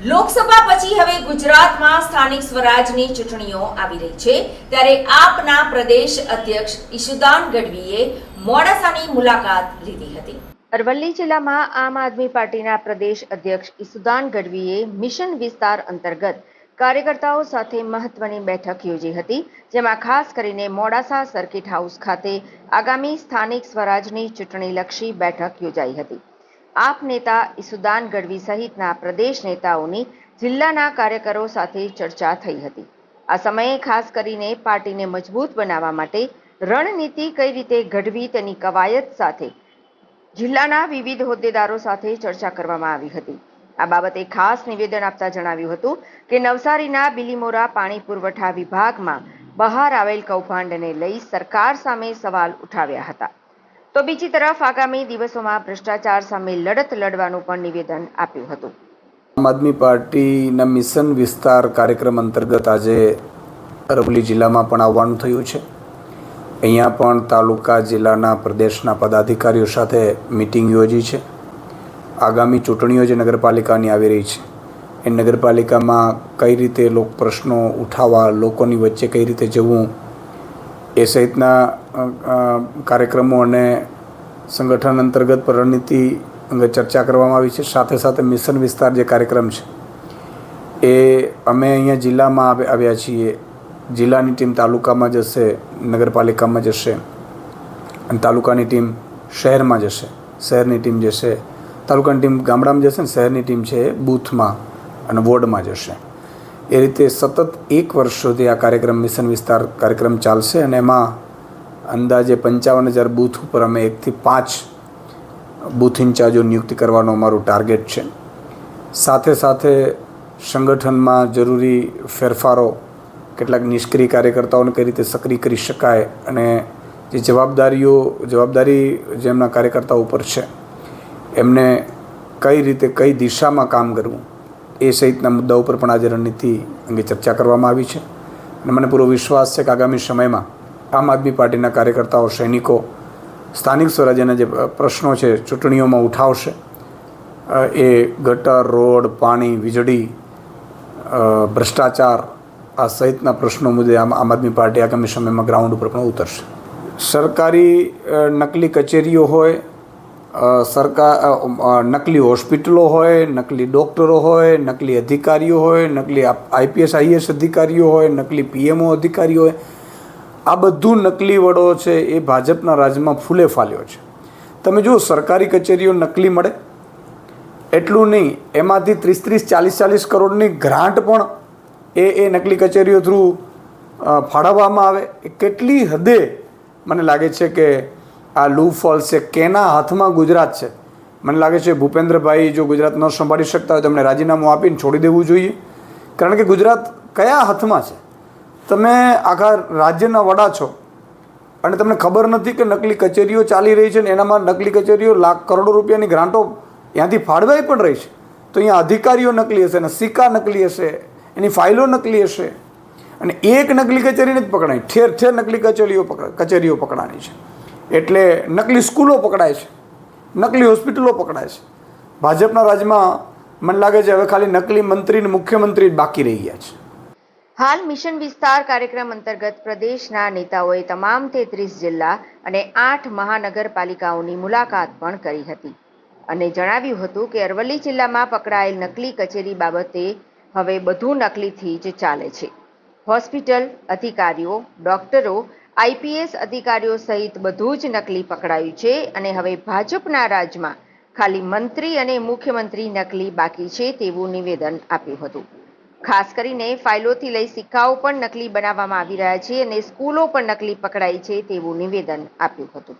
લોકસભા પછી હવે ગુજરાતમાં સ્થાનિક સ્વરાજની ચૂંટણીઓ આવી રહી છે. ત્યારે આપના પ્રદેશ અધ્યક્ષ ઈશુદાન ગઢવીએ મોડાસાની મુલાકાત લીધી હતી. અરવલ્લી જિલ્લામાં આમ આદમી પાર્ટીના પ્રદેશ અધ્યક્ષ ઈસુદાન ગઢવીએ મિશન વિસ્તાર અંતર્ગત કાર્યકર્તાઓ સાથે મહત્વની બેઠક યોજી હતી, જેમાં ખાસ કરીને મોડાસા સર્કિટ હાઉસ ખાતે આગામી સ્થાનિક સ્વરાજની ચૂંટણીલક્ષી બેઠક યોજાઈ હતી. આપ નેતા ઈસુદાન ગઢવી સહિતના પ્રદેશ નેતાઓની જિલ્લાના કાર્યકરો સાથે ચર્ચા થઈ હતી. આ સમયે ખાસ કરીને પાર્ટીને મજબૂત બનાવવા માટે રણનીતિ કઈ રીતે ઘડવી તેની કવાયત સાથે જિલ્લાના વિવિધ હોદ્દેદારો સાથે ચર્ચા કરવામાં આવી હતી. આ બાબતે ખાસ નિવેદન આપતા જણાવ્યું હતું કે નવસારીના બિલીમોરા પાણી પુરવઠા વિભાગમાં બહાર આવેલ કૌભાંડને લઈ સરકાર સામે સવાલ ઉઠાવ્યા હતા. તો બીજી તરફ આગામી દિવસોમાં ભ્રષ્ટાચાર સામે લડત લડવાનું પણ નિવેદન આપ્યું હતું. આમ આદમી પાર્ટીના મિશન વિસ્તાર કાર્યક્રમ અંતર્ગત આજે અરવલ્લી જિલ્લામાં પણ આવવાનું થયું છે. અહીંયા પણ તાલુકા જિલ્લાના પ્રદેશના પદાધિકારીઓ સાથે મિટિંગ યોજી છે. આગામી ચૂંટણીઓ જે નગરપાલિકાની આવી રહી છે, એ નગરપાલિકામાં કઈ રીતે લોક પ્રશ્નો ઉઠાવવા, લોકોની વચ્ચે કઈ રીતે જવું, એ સહિતના કાર્યક્રમો અને સંગઠન અંતર્ગત રણનીતિ અંગે ચર્ચા કરવામાં આવી છે. સાથે સાથે મિશન વિસ્તાર જે કાર્યક્રમ છે, એ અમે અહીંયા જિલ્લામાં આવ્યા છીએ. જિલ્લાની ટીમ તાલુકામાં જશે, નગરપાલિકામાં જશે અને તાલુકાની ટીમ શહેરમાં જશે. શહેરની ટીમ જશે તાલુકાની ટીમ ગામડામાં જશે ને શહેરની ટીમ છે બૂથમાં અને વોર્ડમાં જશે. એ રીતે સતત એક વર્ષ સુધી આ કાર્યક્રમ મિશન વિસ્તાર કાર્યક્રમ ચાલશે અને એમાં અંદાજે પંચાવન હજાર બૂથ ઉપર અમે એકથી પાંચ બૂથ ઇન્ચાર્જો નિયુક્ત કરવાનો અમારું ટાર્ગેટ છે. સાથે સાથે સંગઠનમાં જરૂરી ફેરફારો કેટલાક નિષ્ક્રિય કાર્યકર્તાઓને કઈ રીતે સક્રિય કરી શકાય અને જે જવાબદારીઓ, જવાબદારી જેમના કાર્યકર્તાઓ ઉપર છે, એમને કઈ રીતે કઈ દિશામાં કામ કરવું, એ સહિતના મુદ્દા ઉપર પણ આજે રણનીતિ અંગે ચર્ચા કરવામાં આવી છે. અને મને પૂરો વિશ્વાસ છે કે આગામી સમયમાં આમ આદમી પાર્ટીના કાર્યકર્તાઓ, સૈનિકો, સ્થાનિક સ્વરાજ્યના જે પ્રશ્નો છે, ચૂંટણીઓમાં ઉઠાવશે એ ગટર, રોડ, પાણી, વીજળી ભ્રષ્ટાચાર, આ સહિતના પ્રશ્નો મુદ્દે આમ આમ આદમી પાર્ટી આગામી સમયમાં ગ્રાઉન્ડ ઉપર પણ ઉતરશે. સરકારી નકલી કચેરીઓ હોય સરકાર નકલી હોસ્પિટલો હોય, નકલી ડૉક્ટરો હોય, નકલી અધિકારીઓ હોય, નકલી આઈપીએસ આઈએસ અધિકારીઓ હોય, નકલી પીએમઓ અધિકારીઓ હોય આ બધું નકલી વડો છે એ ભાજપના રાજમાં ફૂલે ફાલ્યો છે. તમે જુઓ, સરકારી કચેરીઓ નકલી મળે. એટલું નહીં, એમાંથી ત્રીસ ત્રીસ ચાલીસ ચાલીસ કરોડની ગ્રાન્ટ પણ એ એ નકલી કચેરીઓ થ્રુ ફાળવવામાં આવે. એ કેટલી હદે મને લાગે છે કે આ લૂ ફોલ છે, કેના હાથમાં ગુજરાત છે? મને લાગે છે ભૂપેન્દ્રભાઈ જો ગુજરાત ન સંભાળી શકતા હોય તો એમણે રાજીનામું આપીને છોડી દેવું જોઈએ. કારણ કે ગુજરાત કયા હાથમાં છે? તમે આખા રાજ્યના વડા છો અને તમને ખબર નથી કે નકલી કચેરીઓ ચાલી રહી છે ને એનામાં નકલી કચેરીઓ લાખ કરોડો રૂપિયાની ગ્રાન્ટો ત્યાંથી ફાળવાઈ પણ રહી છે. તો અહીંયા અધિકારીઓ નકલી હશે અને સિક્કા નકલી હશે, એની ફાઇલો નકલી હશે અને એક નકલી કચેરીને જ પકડાય. ઠેર ઠેર નકલી કચેરીઓ કચેરીઓ પકડાની છે. એટલે નકલી સ્કૂલો પકડાય છે, નકલી હોસ્પિટલો પકડાય છે. ભાજપના રાજ્યમાં મને લાગે છે હવે ખાલી નકલી મંત્રી ને મુખ્યમંત્રી બાકી રહી ગયા છે. હાલ મિશન વિસ્તાર કાર્યક્રમ અંતર્ગત પ્રદેશના નેતાઓએ તમામ તેત્રીસ જિલ્લા અને આઠ મહાનગરપાલિકાઓની મુલાકાત પણ કરી હતી. અને જણાવ્યું હતું કે અરવલ્લી જિલ્લામાં પકડાયેલ નકલી કચેરી બાબતે હવે બધું નકલીથી જ ચાલે છે. હોસ્પિટલ અધિકારીઓ, ડોક્ટરો, આઈપીએસ અધિકારીઓ સહિત બધું જ નકલી પકડાયું છે અને હવે ભાજપના રાજમાં ખાલી મંત્રી અને મુખ્યમંત્રી નકલી બાકી છે તેવું નિવેદન આપ્યું હતું. ખાસ કરીને ફાઇલોથી લઈ સિક્કાઓ પણ નકલી બનાવવામાં આવી રહ્યા છે અને સ્કૂલો પણ નકલી પકડાઈ છે તેવું નિવેદન આપ્યું હતું.